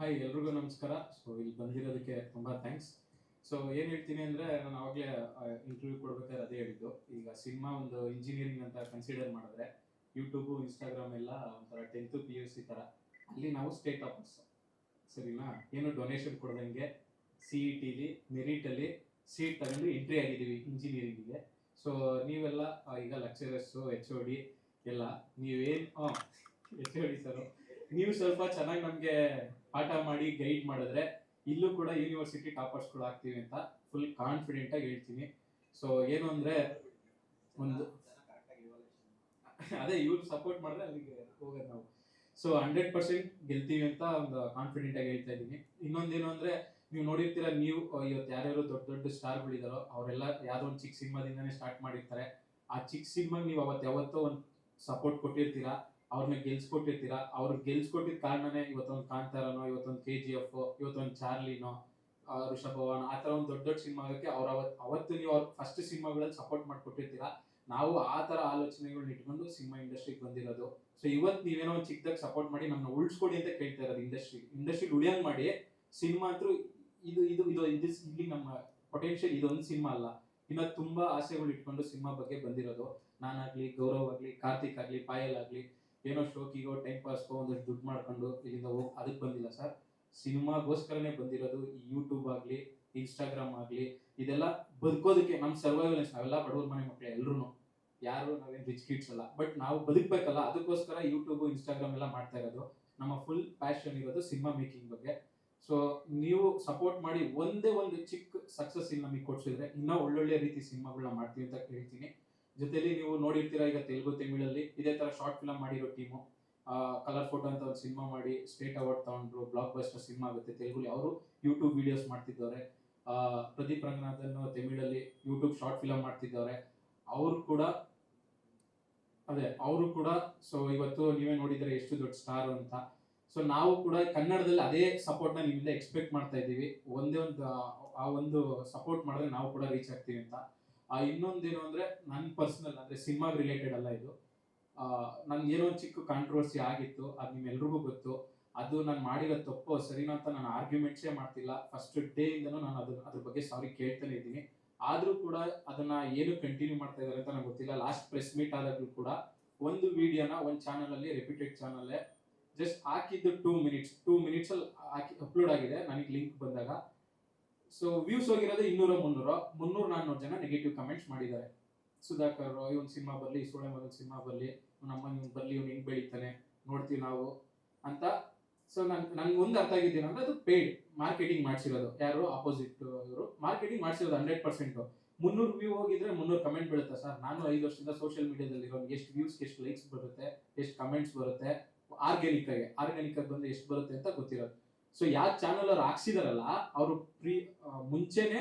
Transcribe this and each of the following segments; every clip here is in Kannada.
ಹಾಯ್ ಎಲ್ರಿಗೂ ನಮಸ್ಕಾರ. ಸೊ ಇಲ್ಲಿ ಬಂದಿರೋದಕ್ಕೆ ತುಂಬಾ ಥ್ಯಾಂಕ್ಸ್ ಸೊ ಏನು ಹೇಳ್ತೀನಿ ಅಂದ್ರೆ, ನಾನು ಅವಾಗಲೇ ಇಂಟರ್ವ್ಯೂ ಕೊಡ್ಬೇಕಾದ್ರೆ ಅದೇ ಹೇಳಿದ್ದು. ಈಗ ಸಿನಿಮಾ ಒಂದು ಇಂಜಿನಿಯರಿಂಗ್ ಅಂತ ಕನ್ಸಿಡರ್ ಮಾಡಿದ್ರೆ ಯೂಟ್ಯೂಬು ಇನ್ಸ್ಟಾಗ್ರಾಮ್ ಎಲ್ಲ ಒಂಥರ ಟೆಂತ್ ಪಿ ಯು ಸಿ ಥರ ಅಲ್ಲಿ ನಾವು ಸ್ಟೇಟ್ ಆಫೀಸ್ ಸರಿನಾ? ಏನು ಡೊನೇಷನ್ ಕೊಡ್ದಂಗೆ ಸಿ ಇ ಟಿಲಿ ಮೆರಿಟಲ್ಲಿ ಸೀಟ್ ತಗೊಂಡು ಎಂಟ್ರಿ ಆಗಿದ್ದೀವಿ ಇಂಜಿನಿಯರಿಂಗಿಗೆ ಸೊ ನೀವೆಲ್ಲ ಈಗ ಲೆಕ್ಚರರ್ಸು ಎಚ್ ಓ ಡಿ ಎಲ್ಲ, ನೀವೇನು ಎಚ್ ಓ ಡಿ ಸರ್ ನೀವು ಸ್ವಲ್ಪ ಚೆನ್ನಾಗಿ ನಮಗೆ ಪಾಠ ಮಾಡಿ ಗೈಡ್ ಮಾಡಿದ್ರೆ ಇಲ್ಲೂ ಕೂಡ ಯೂನಿವರ್ಸಿಟಿ ಟಾಪರ್ಸ್ ಕೂಡ ಆಗ್ತೀವಿ ಅಂತ ಫುಲ್ ಕಾನ್ಫಿಡೆಂಟ್ ಆಗಿ ಹೇಳ್ತೀನಿ. ಸೊ ಏನು ಅಂದ್ರೆ ಒಂದು ಅದೇ ಇವ್ರು ಸಪೋರ್ಟ್ ಮಾಡಿದ್ರೆ ಅಲ್ಲಿಗೆ ಹೋಗೋದು ನಾವು. ಸೊ ಹಂಡ್ರೆಡ್ ಪರ್ಸೆಂಟ್ ಗೆಲ್ತೀವಿ ಅಂತ ಒಂದು ಕಾನ್ಫಿಡೆಂಟ್ ಆಗಿ ಹೇಳ್ತಾ ಇದ್ದೀನಿ. ಇನ್ನೊಂದೇನು ಅಂದ್ರೆ ನೀವು ನೋಡಿರ್ತೀರ ನೀವು ಇವತ್ತು ಯಾರ್ಯಾರು ದೊಡ್ಡ ದೊಡ್ಡ ಸ್ಟಾರ್ಗಳಿದಾರೋ ಅವರೆಲ್ಲ ಯಾವ್ದೋ ಒಂದು ಚಿಕ್ಕ ಸಿನಿಮಾದಿಂದಾನೇ ಸ್ಟಾರ್ಟ್ ಮಾಡಿರ್ತಾರೆ. ಆ ಚಿಕ್ಕ ಸಿನಿಮಾಗೆ ನೀವು ಅವತ್ತು ಯಾವತ್ತೋ ಒಂದು ಸಪೋರ್ಟ್ ಕೊಟ್ಟಿರ್ತೀರಾ ಅವ್ರನ್ನ ಗೆಲ್ಸ್ಕೊಟ್ಟಿರ್ತೀರಾ? ಅವ್ರು ಗೆಲ್ಸ್ಕೊಟ್ಟಿದ ಕಾರಣನೇ ಇವತ್ತೊಂದು ಕಾಂತಾರನೋ ಇವತ್ತೊಂದು ಕೆ ಜಿ ಎಫ್ ಇವತ್ತೊಂದು ಚಾರ್ಲಿನೋ ಆ, ಋಷಭವನ ಆ ತರ ಒಂದು ದೊಡ್ಡ ದೊಡ್ಡ ಸಿನಿಮಾ ಆಗಕ್ಕೆ ಅವ್ರ ಅವತ್ತು ಅವತ್ತು ನೀವು ಅವ್ರ ಫಸ್ಟ್ ಸಿನಿಮಾಗಳಲ್ಲಿ ಸಪೋರ್ಟ್ ಮಾಡ್ಕೊಟ್ಟಿರ್ತೀರಾ? ನಾವು ಆ ತರ ಆಲೋಚನೆಗಳನ್ನ ಇಟ್ಕೊಂಡು ಸಿನಿಮಾ ಇಂಡಸ್ಟ್ರಿಗೆ ಬಂದಿರೋದು. ಸೊ ಇವತ್ತು ನೀವೇನೋ ಒಂದು ಚಿಕ್ಕದಾಗಿ ಸಪೋರ್ಟ್ ಮಾಡಿ ನಮ್ಮನ್ನ ಉಳಿಸ್ಕೊಡಿ ಅಂತ ಕೇಳ್ತಾ ಇರೋದು ಇಂಡಸ್ಟ್ರಿ. ಇಂಡಸ್ಟ್ರಿ ಉಳಿಯಂಗ್ ಮಾಡಿ ಸಿನಿಮಾ ಅಂತೂ ಇದು ಇದು ಇದು ಇದು ಇಲ್ಲಿ ನಮ್ಮ ಪೊಟೆನ್ಷಿಯಲ್ ಇದೊಂದು ಸಿನಿಮಾ ಅಲ್ಲ. ಇನ್ನ ತುಂಬಾ ಆಸೆಗಳು ಇಟ್ಕೊಂಡು ಸಿನಿಮಾ ಬಗ್ಗೆ ಬಂದಿರೋದು. ನಾನಾಗ್ಲಿ ಗೌರವ್ ಆಗ್ಲಿ ಕಾರ್ತಿಕ್ ಆಗ್ಲಿ ಪಾಯಲ್ ಆಗ್ಲಿ ಏನೋ ಶೋಕಿಗೋ ಟೈಮ್ ಪಾಸ್ಗೋ ಒಂದಷ್ಟು ದುಡ್ಡು ಮಾಡ್ಕೊಂಡು ಇಲ್ಲಿಂದ ಹೋಗಿ ಅದಕ್ಕೆ ಬಂದಿಲ್ಲ ಸರ್ ಸಿನಿಮಾಗೋಸ್ಕರನೇ ಬಂದಿರೋದು ಈ ಯೂಟ್ಯೂಬ್ ಆಗಲಿ ಇನ್ಸ್ಟಾಗ್ರಾಮ್ ಆಗಲಿ, ಇದೆಲ್ಲ ಬದುಕೋದಕ್ಕೆ ನಮ್ಮ ಸರ್ವೈವಲೆನ್ಸ್ ನಾವೆಲ್ಲ ಬಡವ್ರ ಮನೆ ಮಕ್ಕಳು ಎಲ್ಲರೂ ಯಾರು ನಾವೇನು ರಿಚ್ ಕಿಡ್ಸ್ ಅಲ್ಲ. ಬಟ್ ನಾವು ಬದುಕಬೇಕಲ್ಲ, ಅದಕ್ಕೋಸ್ಕರ ಯೂಟ್ಯೂಬು ಇನ್ಸ್ಟಾಗ್ರಾಮ್ ಎಲ್ಲ ಮಾಡ್ತಾ ಇರೋದು. ನಮ್ಮ ಫುಲ್ ಪ್ಯಾಷನ್ ಇರೋದು ಸಿನಿಮಾ ಮೇಕಿಂಗ್ ಬಗ್ಗೆ. ಸೊ ನೀವು ಸಪೋರ್ಟ್ ಮಾಡಿ ಒಂದೇ ಒಂದು ಚಿಕ್ಕ ಸಕ್ಸಸ್ ಇಲ್ಲಿ ನಮಗೆ ಕೊಡ್ಸಿದ್ರೆ ಇನ್ನೂ ಒಳ್ಳೊಳ್ಳೆ ರೀತಿ ಸಿನಿಮಾಗಳನ್ನ ಮಾಡ್ತೀವಿ ಅಂತ ಹೇಳ್ತೀನಿ. ಜೊತೆಲಿ ನೀವು ನೋಡಿರ್ತೀರಾ ಈಗ ತೆಲುಗು, ತಮಿಳಲ್ಲಿ ಇದೇ ತರ ಶಾರ್ಟ್ ಫಿಲಮ್ ಮಾಡಿರೋ ಟೀಮು ಕಲರ್ ಫೋಟೋ ಅಂತ ಒಂದು ಸಿನಿಮಾ ಮಾಡಿ ಸ್ಟೇಟ್ ಅವಾರ್ಡ್ ತಗೊಂಡ್ರು ಬ್ಲಾಕ್ ಬಸ್ಟರ್ ಸಿನಿಮಾ ಆಗುತ್ತೆ ತೆಲುಗುಲಿ. ಅವರು ಯೂಟ್ಯೂಬ್ ವಿಡಿಯೋಸ್ ಮಾಡ್ತಿದ್ದಾರೆ. ಪ್ರದೀಪ್ ರಂಗನಾಥನ್ ತಮಿಳಲ್ಲಿ ಯೂಟ್ಯೂಬ್ ಶಾರ್ಟ್ ಫಿಲಮ್ ಮಾಡ್ತಿದ್ದಾರೆ. ಅವರು ಕೂಡ, ಅದೇ, ಅವರು ಕೂಡ ಸೊ ಇವತ್ತು ನೀವೇ ನೋಡಿದರೆ ಎಷ್ಟು ದೊಡ್ಡ ಸ್ಟಾರ್ ಅಂತ. ಸೊ ನಾವು ಕೂಡ ಕನ್ನಡದಲ್ಲಿ ಅದೇ ಸಪೋರ್ಟ್ನ ನಿಮ್ಮಿಂದ ಎಕ್ಸ್ಪೆಕ್ಟ್ ಮಾಡ್ತಾ ಇದ್ದೀವಿ. ಒಂದೇ ಒಂದು, ಆ ಒಂದು ಸಪೋರ್ಟ್ ಮಾಡಿದ್ರೆ ನಾವು ಕೂಡ ರೀಚ್ ಆಗ್ತೀವಿ ಅಂತ. ಆ ಇನ್ನೊಂದೇನು ಅಂದ್ರೆ ನನ್ನ ಪರ್ಸನಲ್ ಅಂದ್ರೆ ಸಿನಿಮಾ ರಿಲೇಟೆಡ್ ಅಲ್ಲ ಇದು. ನನ್ಗೆ ಏನೋ ಒಂದು ಚಿಕ್ಕ ಕಾಂಟ್ರವರ್ಸಿ ಆಗಿತ್ತು, ಅದು ನಿಮ್ಮೆಲ್ರಿಗೂ ಗೊತ್ತು. ಅದು ನಾನು ಮಾಡಿರೋ ತಪ್ಪು ಸರಿನಾ ಅಂತ ನಾನು ಆರ್ಗ್ಯುಮೆಂಟ್ಸೇ ಮಾಡ್ತಿಲ್ಲ. ಫಸ್ಟ್ ಡೇ ಇಂದನೂ ನಾನು ಅದ್ರ ಅದ್ರ ಬಗ್ಗೆ ಸಾರಿ ಕೇಳ್ತಾನೆ ಇದ್ದೀನಿ. ಆದರೂ ಕೂಡ ಅದನ್ನ ಏನು ಕಂಟಿನ್ಯೂ ಮಾಡ್ತಾ ಇದ್ದಾರೆ ಅಂತ ನಂಗೆ ಗೊತ್ತಿಲ್ಲ. ಲಾಸ್ಟ್ ಪ್ರೆಸ್ ಮೀಟ್ ಆದಾಗಲೂ ಕೂಡ ಒಂದು ವಿಡಿಯೋನ ಒಂದು ಚಾನಲಲ್ಲಿ ರೆಪ್ಯೂಟೆಡ್ ಚಾನಲ್ ಜಸ್ಟ್ ಹಾಕಿದ್ದು ಟೂ ಮಿನಿಟ್ಸ್ ಟೂ ಮಿನಿಟ್ಸ್ ಅಲ್ಲಿ ಹಾಕಿ ಅಪ್ಲೋಡ್ ಆಗಿದೆ. ನನಗೆ ಲಿಂಕ್ ಬಂದಾಗ. ಸೊ ವ್ಯೂಸ್ ಹೋಗಿರೋದು ಇನ್ನೂರ, ಮುನ್ನೂರು. ಮುನ್ನೂರ ನಾನ್ನೂರು ಜನ ನೆಗೆಟಿವ್ ಕಮೆಂಟ್ಸ್ ಮಾಡಿದ್ದಾರೆ. ಸುಧಾಕರ್ ಇವನ್ ಸಿನಿಮಾ ಬರಲಿ ಸೋಳೆ ಮಗನ್ ಸಿನಿಮಾ ಬರಲಿ ನಮ್ಮ ಇವ್ನು ಬರಲಿ ಇವ್ನು ಹೆಂಗ್ ಬೆಳೀತಾನೆ, ನೋಡ್ತೀವಿ ನಾವು ಅಂತ. ಸೊ ನನ್, ನಂಗೆ ಒಂದು ಅರ್ಥ ಆಗಿದ್ದೇನಂದ್ರೆ ಅದು ಪೇಯ್ಡ್ ಮಾರ್ಕೆಟಿಂಗ್ ಮಾಡಿಸಿರೋದು. ಯಾರು? ಅಪೋಸಿಟ್ ಇವರು. ಮಾರ್ಕೆಟಿಂಗ್ ಮಾಡಿಸಿರೋದು ಹಂಡ್ರೆಡ್ ಪರ್ಸೆಂಟ್ ಮುನ್ನೂರು ವ್ಯೂ ಹೋಗಿದ್ರೆ ಮುನ್ನೂರು ಕಮೆಂಟ್ ಬೀಳುತ್ತೆ? ಸರ್, ನಾನು ಐದು ವರ್ಷದಿಂದ ಸೋಷಿಯಲ್ ಮೀಡಿಯಾದಲ್ಲಿ ಇರೋ ಎಷ್ಟು ವ್ಯೂಸ್ ಎಷ್ಟು ಲೈಕ್ಸ್ ಬರುತ್ತೆ? ಎಷ್ಟು ಕಮೆಂಟ್ಸ್ ಬರುತ್ತೆ? ಆರ್ಗ್ಯಾನಿಕ್ ಆಗಿ ಆರ್ಗ್ಯಾನಿಕ್ ಆಗಿ ಬಂದ್ರೆ ಎಷ್ಟು ಬರುತ್ತೆ ಅಂತ ಗೊತ್ತಿರೋದು. ಸೊ ಯಾವ ಚಾನಲ್ ಅವ್ರು ಹಾಕ್ಸಿದಾರಲ್ಲ, ಅವರು ಪ್ರೀ ಮುಂಚೆನೆ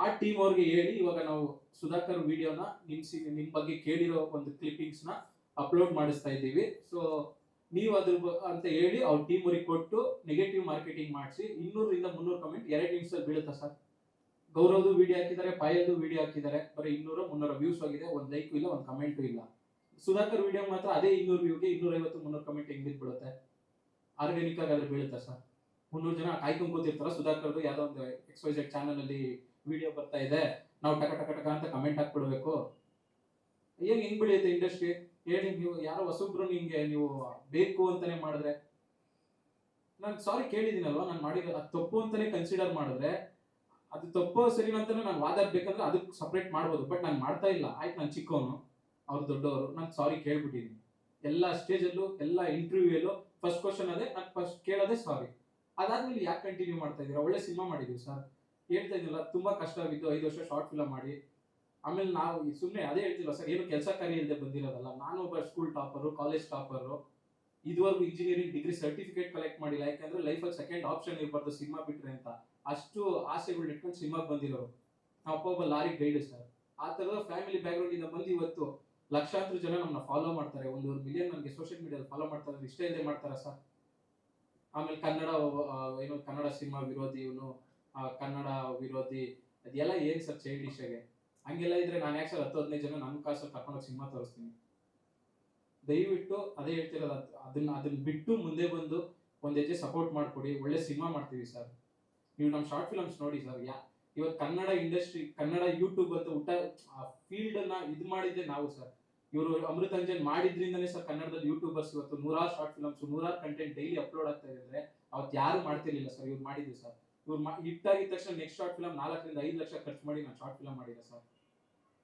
ಆ ಟೀಮ್ ಅವ್ರಿಗೆ ಹೇಳಿ, ಇವಾಗ ನಾವು ಸುಧಾಕರ್ ವಿಡಿಯೋನ ನಿಮ್ಸಿ ನಿಮ್ ಬಗ್ಗೆ ಕೇಳಿರೋ ಒಂದು ಕ್ಲಿಪ್ಪಿಂಗ್ಸ್ನ ಅಪ್ಲೋಡ್ ಮಾಡಿಸ್ತಾ ಇದ್ದೀವಿ. ಸೊ ನೀವು ಅದ್ರ ಅಂತ ಹೇಳಿ ಅವ್ರ ಟೀಮ್ ಅವ್ರಿಗೆ ಕೊಟ್ಟು ನೆಗೆಟಿವ್ ಮಾರ್ಕೆಟಿಂಗ್ ಮಾಡಿಸಿ ಇನ್ನೂರಿಂದ ಮುನ್ನೂರು ಕಮೆಂಟ್ ಎರಡು ನಿಮಿಷದಲ್ಲಿ ಬೀಳುತ್ತಾ ಸರ್ ಗೌರವದು ವಿಡಿಯೋ ಹಾಕಿದ್ದಾರೆ ಪಾಯದು ವಿಡಿಯೋ ಹಾಕಿದ್ದಾರೆ ಬರೀ ಇನ್ನೂರ ಮುನ್ನೂರ ವ್ಯೂಸ್ ಆಗಿದೆ ಒಂದು ಲೈಕ್ ಇಲ್ಲ, ಒಂದು ಕಮೆಂಟು ಇಲ್ಲ. ಸುಧಾಕರ್ ವಿಡಿಯೋ ಮಾತ್ರ ಅದೇ ಇನ್ನೂರು ವ್ಯೂಗೆ ಇನ್ನೂರೈವತ್ತು ಮುನ್ನೂರು ಕಮೆಂಟ್ ಹೆಂಗ್ ಬಿದ್ಬಿಡುತ್ತೆ? ಆರ್ಗ್ಯಾನಿಕ್ ಆಗಿ ಅದ್ರ ಬೀಳುತ್ತಾ ಸರ್ ಮುನ್ನೂರು ಜನ ಕಾಯ್ಕೊಂಡ್ ಕೂತಿರ್ತಾರ. ಸುಧಾಕರ್ದು ಯಾವ್ದೋ ಒಂದು ಎಕ್ಸ್ ವೈ ಚಾನಲ್ ಅಲ್ಲಿ ವಿಡಿಯೋ ಬರ್ತಾ ಇದೆ. ನಾವು ಟಕ ಟಕ ಟಕ ಅಂತ ಕಮೆಂಟ್ ಹಾಕ್ಬಿಡ್ಬೇಕು. ಏನ್ ಹಿಂಗ್ ಬೆಳೆಯುತ್ತೆ ಇಂಡಸ್ಟ್ರಿ ಹೇಳಿ ನೀವು ಯಾರೋ ಹೊಸಬ್ರು ನಿಮ್ಗೆ ನೀವು ಬೇಕು ಅಂತಾನೆ ಮಾಡಿದ್ರೆ. ನಾನು ಸಾರಿ ಕೇಳಿದ್ದೀನಲ್ವಾ ನಾನು ಮಾಡಿರೋ ಅದು ತಪ್ಪು ಅಂತಾನೆ ಕನ್ಸಿಡರ್ ಮಾಡಿದ್ರೆ, ಅದು ತಪ್ಪು ಸರಿ ಅಂತಾನೆ ನಾನು ವಾದಾಡ್ಬೇಕಂದ್ರೆ ಅದಕ್ಕೆ ಸಪ್ರೇಟ್ ಮಾಡ್ಬೋದು. ಬಟ್ ನಾನು ಮಾಡ್ತಾ ಇಲ್ಲ. ಆಯ್ತು, ನಾನು ಚಿಕ್ಕವನು ಅವ್ರು ದೊಡ್ಡವರು. ನಾನು ಸಾರಿ ಕೇಳ್ಬಿಟ್ಟಿದ್ದೀನಿ ಎಲ್ಲ ಸ್ಟೇಜಲ್ಲೂ ಎಲ್ಲ ಇಂಟರ್ವ್ಯೂಯಲ್ಲೂ ಫಸ್ಟ್ ಕ್ವಶನ್ ಅದೇ, ನಾನು ಫಸ್ಟ್ ಕೇಳೋದೇ ಸಾರಿ ಅದಾದ್ಮೇಲೆ ಯಾಕೆ ಕಂಟಿನ್ಯೂ ಮಾಡ್ತಾ ಇದ್ದೀರಾ? ಒಳ್ಳೆ ಸಿನಿಮಾ ಮಾಡಿದೀವಿ ಸರ್ ಹೇಳ್ತಾ ಇದ್ದಿಲ್ಲ ತುಂಬಾ ಕಷ್ಟ ಆಗಿದ್ದು ಐದು ವರ್ಷ ಶಾರ್ಟ್ ಫಿಲಮ್ ಮಾಡಿ. ಆಮೇಲೆ ನಾವು ಸುಮ್ಮನೆ ಅದೇ ಹೇಳ್ತಿಲ್ಲ ಸರ್ ಏನು ಕೆಲಸ ಕಾರ್ಯ ಇಲ್ಲದೆ ಬಂದಿರೋದಲ್ಲ. ನಾನು ಒಬ್ಬ ಸ್ಕೂಲ್ ಟಾಪರು ಕಾಲೇಜ್ ಟಾಪರು ಇದುವರೆಗೂ ಇಂಜಿನಿಯರಿಂಗ್ ಡಿಗ್ರಿ ಸರ್ಟಿಫಿಕೇಟ್ ಕಲೆಕ್ಟ್ ಮಾಡಿಲ್ಲ. ಯಾಕಂದ್ರೆ ಲೈಫಲ್ಲಿ ಸೆಕೆಂಡ್ ಆಪ್ಷನ್ ಇರಬಾರ್ದು ಸಿನಿಮಾ ಬಿಟ್ರೆ ಅಂತ. ಅಷ್ಟು ಆಸೆಗಳು ಇಟ್ಕೊಂಡು ಸಿನಿಮಾಗೆ ಬಂದಿರೋರು. ನಾವು ಅಪ್ಪ ಒಬ್ಬ ಲಾರಿ ಗೈಡ್ ಸರ್ ಆ ಥರದ ಫ್ಯಾಮಿಲಿ ಬ್ಯಾಕ್ಗ್ರೌಂಡ್ ಇಂದ ಬಂದು ಇವತ್ತು ಲಕ್ಷಾಂತರ ಜನ ನಮ್ಮನ್ನ ಫಾಲೋ ಮಾಡ್ತಾರೆ. ಒಂದೂವರೆ ಮಿಲಿಯನ್ ನನಗೆ ಸೋಷಿಯಲ್ ಮೀಡಿಯಾದಲ್ಲಿ ಫಾಲೋ ಮಾಡ್ತಾರೆ. ಇಷ್ಟ ಇಲ್ಲದೆ ಮಾಡ್ತಾರ ಸರ್ ಆಮೇಲೆ ಕನ್ನಡ ಏನು ಕನ್ನಡ ಸಿನಿಮಾ ವಿರೋಧಿ ಇವನು ಕನ್ನಡ ವಿರೋಧಿ, ಅದೆಲ್ಲ ಏನ್ ಸರ್ ಚೈಲ್ಡಿಶ್ ಆಗಿ? ಹಂಗೆಲ್ಲ ಇದ್ರೆ ನಾನು ಯಾಕೆ ಸರ್ ಹತ್ತು ಹದಿನೈದು ಜನ ನನ್ನ ಕಾಸು ತಕೊಂಡೋಗಿ ಸಿನಿಮಾ ತೋರಿಸ್ತೀನಿ? ದಯವಿಟ್ಟು ಅದೇ ಹೇಳ್ತಿರೋದು ಅದನ್ನ ಅದನ್ನ ಬಿಟ್ಟು ಮುಂದೆ ಬಂದು ಒಂದ್ ಹೆಜ್ಜೆ ಸಪೋರ್ಟ್ ಮಾಡ್ಕೊಡಿ, ಒಳ್ಳೆ ಸಿನಿಮಾ ಮಾಡ್ತೀವಿ ಸರ್. ನೀವು ನಮ್ಮ ಶಾರ್ಟ್ ಫಿಲಮ್ಸ್ ನೋಡಿ ಸರ್, ಯಾ ಇವತ್ತು ಕನ್ನಡ ಇಂಡಸ್ಟ್ರಿ ಕನ್ನಡ ಯೂಟ್ಯೂಬ್ ಅಂತ ಊಟ ಫೀಲ್ಡ್ ಅನ್ನ ಇದು ಮಾಡಿದ್ದೆ ನಾವು ಸರ್. ಇವರು ಅಮೃತಾಂಜನ್ ಮಾಡಿದ್ರಿಂದನೇ ಸರ್ ಕನ್ನಡದಲ್ಲಿ ಯೂಟ್ಯೂಬರ್ಸ್ ಇವತ್ತು ನೂರಾರು ಶಾರ್ಟ್ ಫಿಲಮ್ಸ್ ನೂರಾರು ಕಂಟೆಂಟ್ ಡೈಲಿ ಅಪ್ಲೋಡ್ ಆಗ್ತಾ ಇದ್ರೆ. ಅವತ್ತು ಯಾರು ಮಾಡ್ತಿರ್ಲಿಲ್ಲ ಸರ್ ಇವ್ರು ಮಾಡಿದ್ರು ಸರ್ ಇವ್ರು ಹಿಟ್ಟಾಗಿದ ತಕ್ಷಣ ನೆಕ್ಸ್ಟ್ ಶಾರ್ಟ್ ಫಿಲಮ್ ನಾಲ್ಕರಿಂದ ಐದು ಲಕ್ಷ ಖರ್ಚು ಮಾಡಿ ನಾನು ಶಾರ್ಟ್ ಫಿಲಮ್ ಮಾಡಿದೆ ಸರ್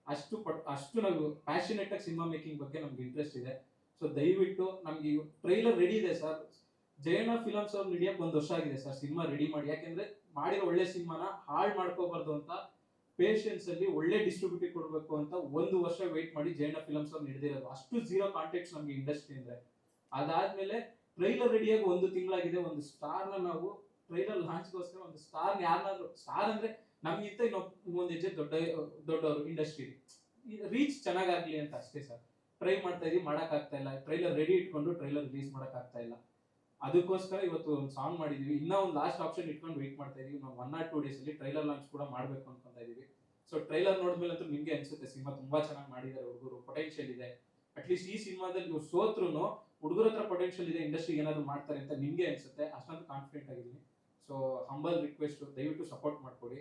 ಅಷ್ಟು ಪಟ್ ಅಷ್ಟು ನಾವು ಪ್ಯಾಷನೇಟ್ ಆಗಿ ಸಿನಿಮಾ ಮೇಕಿಂಗ್ ಬಗ್ಗೆ ನಮ್ಗೆ ಇಂಟ್ರೆಸ್ಟ್ ಇದೆ. ಸೊ ದಯವಿಟ್ಟು ನಮ್ಗೆ ಟ್ರೈಲರ್ ರೆಡಿ ಇದೆ ಸರ್ ಜಯಣ್ಣ ಫಿಲಮ್ಸ್ ಅವ್ರು ಹಿಡಿಯಕ್ಕೆ ಒಂದು ವರ್ಷ ಆಗಿದೆ ಸರ್ ಸಿನಿಮಾ ರೆಡಿ ಮಾಡಿ. ಯಾಕೆಂದ್ರೆ ಮಾಡಿರೋ ಒಳ್ಳೆ ಸಿನಿಮಾನ ಹಾಳು ಮಾಡ್ಕೋಬಾರ್ದು ಅಂತ ಪೇಷನ್ಸ್ ಅಲ್ಲಿ ಒಳ್ಳೆ ಡಿಸ್ಟ್ರಿಬ್ಯೂಟಿವ್ ಕೊಡಬೇಕು ಅಂತ ಒಂದು ವರ್ಷ ವೇಟ್ ಮಾಡಿ ಜೈನ ಫಿಲಮ್ಸ್ ಅವ್ರು ನಡೆದಿರೋದು. ಅಷ್ಟು ಜೀರೋ ಕಾಂಟ್ಯಾಕ್ಟ್ಸ್ ನಮ್ಗೆ ಇಂಡಸ್ಟ್ರಿ ಅಂದ್ರೆ. ಅದಾದ್ಮೇಲೆ ಟ್ರೈಲರ್ ರೆಡಿಯಾಗಿ ಒಂದು ತಿಂಗಳಾಗಿದೆ, ಒಂದು ಸ್ಟಾರ್ನ ನಾವು ಟ್ರೈಲರ್ ಲಾಂಚ್ಗೋಸ್ಕರ ಒಂದು ಸ್ಟಾರ್ ಯಾರನ್ನಾದ್ರೂ ಸ್ಟಾರ್ ಅಂದ್ರೆ ನಮ್ಗಿಂತ ಇನ್ನೊಂದು ಒಂದು ಹೆಜ್ಜೆ ದೊಡ್ಡ, ದೊಡ್ಡವರು ಇಂಡಸ್ಟ್ರಿ ರೀಚ್ ಚೆನ್ನಾಗಾಗ್ಲಿ ಅಂತ ಅಷ್ಟೇ ಸರ್ ಟ್ರೈ ಮಾಡ್ತಾ ಇದೀವಿ ಮಾಡಕ್ ಆಗ್ತಾ ಇಲ್ಲ. ಟ್ರೈಲರ್ ರೆಡಿ ಇಟ್ಕೊಂಡು ಟ್ರೈಲರ್ ರಿಲೀಸ್ ಮಾಡಕ್ ಆಗ್ತಾ ಇಲ್ಲ. ಅದಕ್ಕೋಸ್ಕರ ಇವತ್ತು ಒಂದು ಸಾಂಗ್ ಮಾಡಿದೀವಿ. ಇನ್ನ ಒಂದು ಲಾಸ್ಟ್ ಆಪ್ಷನ್ ಇಟ್ಕೊಂಡು ವೆಯ್ಟ್ ಮಾಡ್ತಾ ಇದೀವಿ. ನಾವು ಒನ್ ಆರ್ ಟೂ ಡೇಸ್ ಅಲ್ಲಿ ಟ್ರೈಲರ್ ಲಾಂಚ್ ಕೂಡ ಮಾಡ್ಬೇಕು ಅನ್ಕೊಂತ ಇದೀವಿ. ಸೊ ಟ್ರೈಲರ್ ನೋಡಿದ್ಮೇಲೆ ಅಂತೂ ನಿಮ್ಗೆ ಅನ್ಸುತ್ತೆ, ಸಿನಿಮಾ ತುಂಬಾ ಚೆನ್ನಾಗಿ ಮಾಡಿದ್ದಾರೆ ಹುಡುಗರು. ಪೊಟೆನ್ಷಿಯಲ್ ಇದೆ. ಅಟ್ಲೀಸ್ಟ್ ಈ ಸಿನಿಮಾದಲ್ಲಿ ನೀವು ಸೋತ್ರು ಹುಡುಗರ ಹತ್ರ ಪೊಟೆನ್ಷಿಯಲ್ ಇದೆ ಇಂಡಸ್ಟ್ರಿ ಏನಾದ್ರು ಮಾಡ್ತಾರೆ ಅಂತ ನಿಮ್ಗೆ ಅನ್ಸುತ್ತೆ. ಅಷ್ಟೊಂದು ಕಾನ್ಫಿಡೆಂಟ್ ಆಗಿದ್ದೀನಿ. ಸೊ ಹಂಬಲ್ ರಿಕ್ವೆಸ್ಟ್ ದಯವಿಟ್ಟು ಸಪೋರ್ಟ್ ಮಾಡ್ಕೊಡಿ.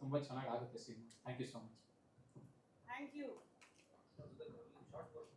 ತುಂಬಾ ಚೆನ್ನಾಗಿ ಆಗುತ್ತೆ cinema. Thank you so much